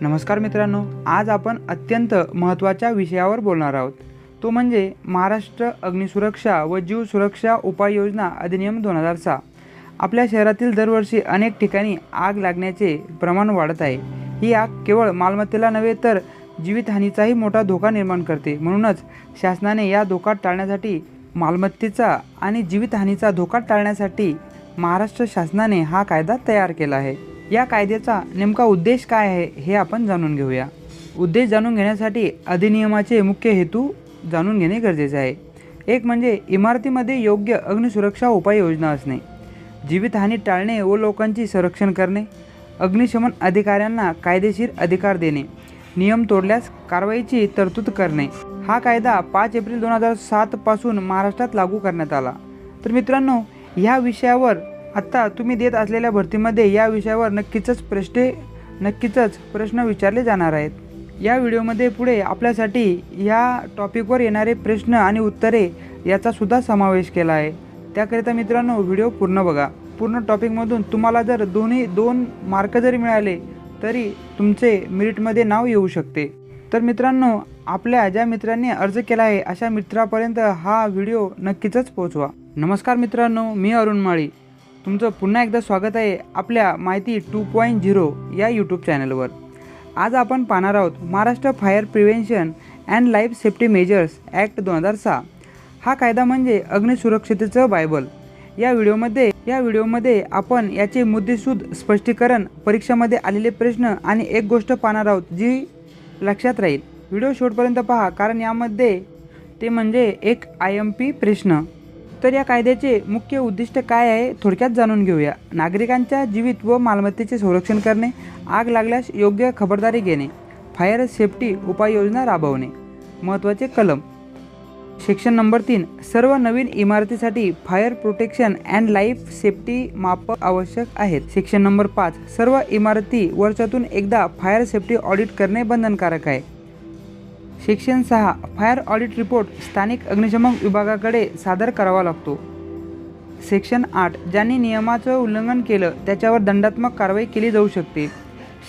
नमस्कार मित्रांनो आज आपण अत्यंत महत्त्वाच्या विषयावर बोलणार आहोत. तो म्हणजे महाराष्ट्र अग्निसुरक्षा व जीव सुरक्षा उपाययोजना अधिनियम दोन हजार सहा. आपल्या शहरातील दरवर्षी अनेक ठिकाणी आग लागण्याचे प्रमाण वाढत आहे. ही आग केवळ मालमत्तेला नव्हे तर जीवितहानीचाही मोठा धोका निर्माण करते. म्हणूनच शासनाने या धोका टाळण्यासाठी मालमत्तेचा आणि जीवितहानीचा धोका टाळण्यासाठी महाराष्ट्र शासनाने हा कायदा तयार केला आहे. या कायद्याचा नेमका उद्देश काय आहे हे आपण जाणून घेऊया. उद्देश जाणून घेण्यासाठी अधिनियमाचे मुख्य हेतू जाणून घेणे गरजेचे आहे. एक म्हणजे इमारतीमध्ये योग्य अग्निसुरक्षा उपाययोजना असणे जीवितहानी टाळणे व लोकांची संरक्षण करणे अग्निशमन अधिकाऱ्यांना कायदेशीर अधिकार देणे नियम तोडल्यास कारवाईची तरतूद करणे. हा कायदा पाच एप्रिल दोन हजार सातपासून महाराष्ट्रात लागू करण्यात आला. तर मित्रांनो ह्या विषयावर आत्ता तुम्ही देत असलेल्या भरतीमध्ये या विषयावर नक्कीच प्रश्ने नक्कीच प्रश्न विचारले जाणार आहेत. या व्हिडिओमध्ये पुढे आपल्यासाठी या टॉपिकवर येणारे प्रश्न आणि उत्तरे याचासुद्धा समावेश केला आहे. त्याकरिता मित्रांनो व्हिडिओ पूर्ण बघा. पूर्ण टॉपिकमधून तुम्हाला जर दोन्ही दोन मार्क जरी मिळाले तरी तुमचे मिरिटमध्ये नाव येऊ शकते. तर मित्रांनो आपल्या ज्या मित्रांनी अर्ज केला आहे अशा मित्रापर्यंत हा व्हिडिओ नक्कीच पोहोचवा. नमस्कार मित्रांनो मी अरुण माळी. तुमचं पुन्हा एकदा स्वागत आहे आपल्या माहिती टू पॉईंट झिरो या यूट्यूब चॅनलवर आज आपण पाहणार आहोत Maharashtra fire prevention and life safety measures act दोन हजार सहा. हा कायदा म्हणजे अग्निसुरक्षतेचं बायबल. या व्हिडिओमध्ये या व्हिडिओमध्ये आपण याचे मुद्देसूद स्पष्टीकरण परीक्षामध्ये आलेले प्रश्न आणि एक गोष्ट पाहणार आहोत जी लक्षात राहील. व्हिडिओ शेवटपर्यंत पहा कारण यामध्ये ते म्हणजे एक आय एम पी प्रश्न. तर या कायद्याचे मुख्य उद्दिष्ट काय आहे थोडक्यात जाणून घेऊया. नागरिकांच्या जीवित व मालमत्तेचे संरक्षण करणे आग लागल्यास योग्य खबरदारी घेणे फायर सेफ्टी उपाययोजना राबवणे. महत्त्वाचे कलम. सेक्शन नंबर तीन. सर्व नवीन इमारतीसाठी fire protection and life safety मापक आवश्यक आहेत. सेक्शन नंबर पाच. सर्व इमारती वर्षातून एकदा फायर सेफ्टी ऑडिट करणे बंधनकारक आहे. सेक्शन सहा फायर ऑडिट रिपोर्ट स्थानिक अग्निशमन विभागाकडे सादर करावा लागतो. सेक्शन आठ ज्यांनी नियमाचं उल्लंघन केलं त्याच्यावर दंडात्मक कारवाई केली जाऊ शकते.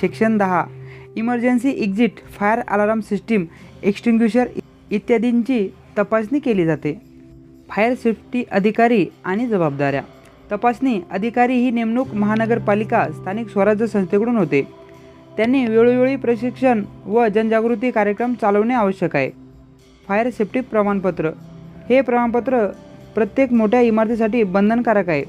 सेक्शन दहा emergency exit fire alarm system extinguisher इत्यादींची तपासणी केली जाते. फायर सेफ्टी अधिकारी आणि जबाबदाऱ्या. तपासणी अधिकारी ही नेमणूक महानगरपालिका स्थानिक स्वराज्य संस्थेकडून होते. त्यांनी वेळोवेळी प्रशिक्षण व जनजागृती कार्यक्रम चालवणे आवश्यक आहे. फायर सेफ्टी प्रमाणपत्र. हे प्रमाणपत्र प्रत्येक मोठ्या इमारतीसाठी बंधनकारक आहे.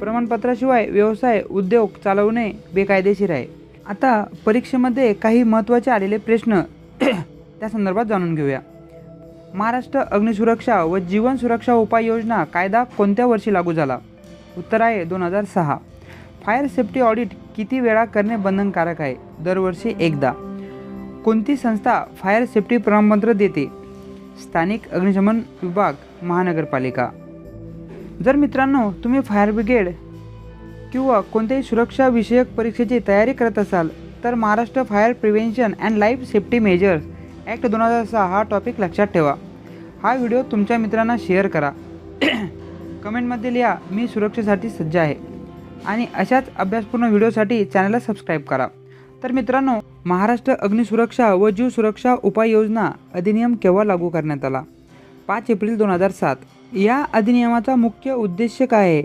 प्रमाणपत्राशिवाय व्यवसाय उद्योग चालवणे बेकायदेशीर आहे. आता परीक्षेमध्ये काही महत्त्वाचे आलेले प्रश्न त्या संदर्भात जाणून घेऊया. महाराष्ट्र अग्निसुरक्षा व जीवन सुरक्षा उपाययोजना कायदा कोणत्या वर्षी लागू झाला? उत्तर आहे दोन हजार सहा. फायर सेफ्टी ऑडिट किती वेळा करणे बंधनकारक आहे? दरवर्षी एकदा. कोणती संस्था फायर सेफ्टी प्रमाणपत्र देते? स्थानिक अग्निशमन विभाग महानगरपालिका. जर मित्रांनो तुम्ही फायर ब्रिगेड किंवा कोणत्याही सुरक्षाविषयक परीक्षेची तयारी करत असाल तर Maharashtra fire prevention and life safety measures act दोन हजार सहा हा टॉपिक लक्षात ठेवा. हा व्हिडिओ तुमच्या मित्रांना शेअर करा. कमेंटमध्ये लिहा मी सुरक्षेसाठी सज्ज आहे. आणि अशाच अभ्यासपूर्ण व्हिडिओसाठी चॅनलला सबस्क्राईब करा. तर मित्रांनो महाराष्ट्र अग्निसुरक्षा व जीव सुरक्षा उपाययोजना अधिनियम केव्हा लागू करण्यात आला? पाच एप्रिल दोन हजार सात. या अधिनियमाचा मुख्य उद्देश काय आहे?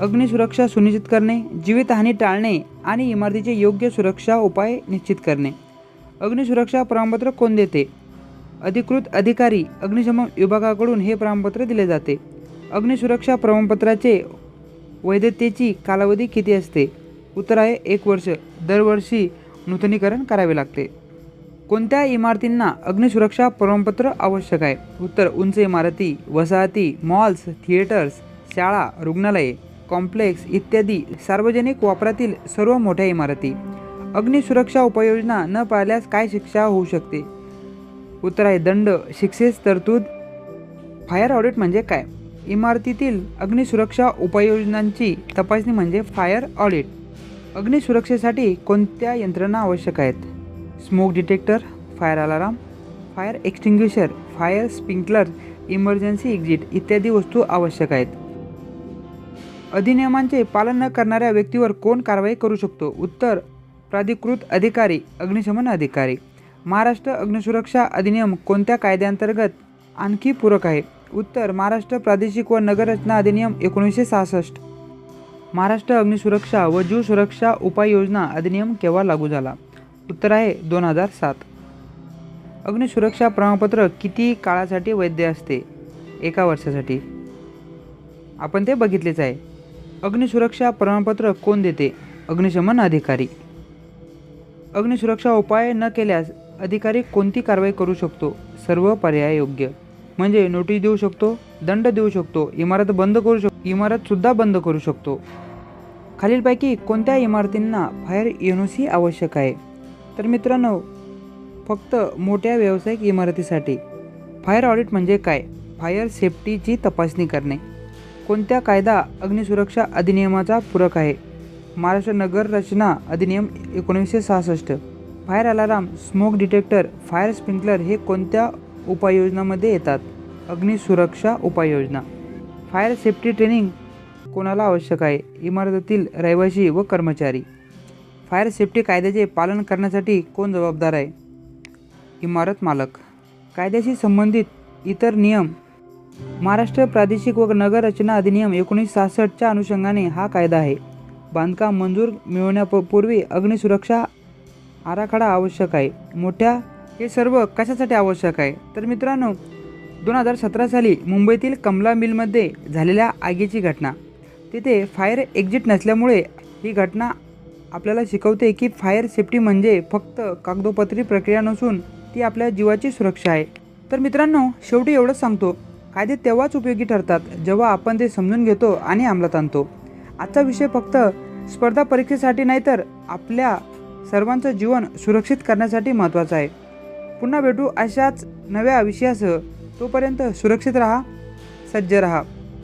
अग्निसुरक्षा सुनिश्चित करणे जीवितहानी टाळणे आणि इमारतीचे योग्य सुरक्षा उपाय निश्चित करणे. अग्निसुरक्षा प्रमाणपत्र कोण देते? अधिकृत अधिकारी अग्निशमन विभागाकडून हे प्रमाणपत्र दिले जाते. अग्निसुरक्षा प्रमाणपत्राचे वैधतेची कालावधी किती असते? उत्तर आहे एक वर्ष दरवर्षी नूतनीकरण करावे लागते. कोणत्या इमारतींना अग्निसुरक्षा प्रमाणपत्र आवश्यक आहे? उत्तर उंच इमारती वसाहती मॉल्स थिएटर्स शाळा रुग्णालये कॉम्प्लेक्स इत्यादी सार्वजनिक वापरातील सर्व मोठ्या इमारती. अग्निसुरक्षा उपाययोजना न पाळल्यास काय शिक्षा होऊ शकते? उत्तर आहे दंड शिक्षेस तरतूद. फायर ऑडिट म्हणजे काय? इमारतीतील अग्निसुरक्षा उपाययोजनांची तपासणी म्हणजे फायर ऑडिट. अग्निसुरक्षेसाठी कोणत्या यंत्रणा आवश्यक आहेत? Smoke detector fire alarm fire extinguisher fire sprinkler emergency exit इत्यादी वस्तू आवश्यक आहेत. अधिनियमांचे पालन न करणाऱ्या व्यक्तीवर कोण कारवाई करू शकतो? उत्तर प्राधिकृत अधिकारी अग्निशमन अधिकारी. महाराष्ट्र अग्निसुरक्षा अधिनियम कोणत्या कायद्याअंतर्गत आणखी पूरक आहे? उत्तर महाराष्ट्र प्रादेशिक व नगररचना अधिनियम एकोणीसशे सहासष्ट. महाराष्ट्र अग्निसुरक्षा व जीव सुरक्षा उपाययोजना अधिनियम केव्हा लागू झाला? उत्तर आहे दोन हजार सात. अग्निसुरक्षा प्रमाणपत्र किती काळासाठी वैध असते? एका वर्षासाठी. आपण ते बघितलेच आहे. अग्निसुरक्षा प्रमाणपत्र कोण देते? अग्निशमन अधिकारी. अग्निसुरक्षा उपाय न केल्यास अधिकारी कोणती कारवाई करू शकतो? सर्व पर्याय योग्य म्हणजे नोटीस देऊ शकतो दंड देऊ शकतो इमारत बंद करू शकतो इमारतसुद्धा बंद करू शकतो. खालीलपैकी कोणत्या इमारतींना फायर एन ओ सी आवश्यक आहे. तर मित्रांनो फक्त मोठ्या व्यावसायिक इमारतीसाठी. फायर ऑडिट म्हणजे काय? फायर सेफ्टीची तपासणी करणे. कोणत्या कायदा अग्निसुरक्षा अधिनियमाचा पूरक आहे? महाराष्ट्र नगर रचना अधिनियम एकोणीसशे सहासष्ट. Fire alarm smoke detector fire sprinkler हे कोणत्या उपाययोजनामध्ये येतात. अग्निसुरक्षा उपाययोजना. फायर सेफ्टी ट्रेनिंग कोणाला आवश्यक आहे? इमारतीतील रहिवासी व कर्मचारी. फायर सेफ्टी कायद्याचे पालन करण्यासाठी कोण जबाबदार आहे? इमारत मालक. कायद्याशी संबंधित इतर नियम. महाराष्ट्र प्रादेशिक व नगर रचना अधिनियम एकोणीसशे सहासष्टच्या अनुषंगाने हा कायदा आहे. बांधकाम मंजूर मिळवण्यापूर्वी अग्निसुरक्षा आराखडा आवश्यक आहे. मोठ्या हे सर्व कशासाठी आवश्यक आहे? तर मित्रांनो दोन हजार सतरा साली मुंबईतील कमला मिलमध्ये झालेल्या आगीची घटना. तिथे फायर एक्झिट नसल्यामुळे ही घटना आपल्याला शिकवते की फायर सेफ्टी म्हणजे फक्त कागदोपत्री प्रक्रिया नसून ती आपल्या जीवाची सुरक्षा आहे. तर मित्रांनो शेवटी एवढंच सांगतो. कायदे तेव्हाच उपयोगी ठरतात जेव्हा आपण ते समजून घेतो आणि अंमलात आणतो. आजचा विषय फक्त स्पर्धा परीक्षेसाठी नाही तर आपल्या सर्वांचं जीवन सुरक्षित करण्यासाठी महत्त्वाचं आहे. पुन्हा भेटू अशाच नव्या विषयासह. तोपर्यंत सुरक्षित राहा सज्ज राहा.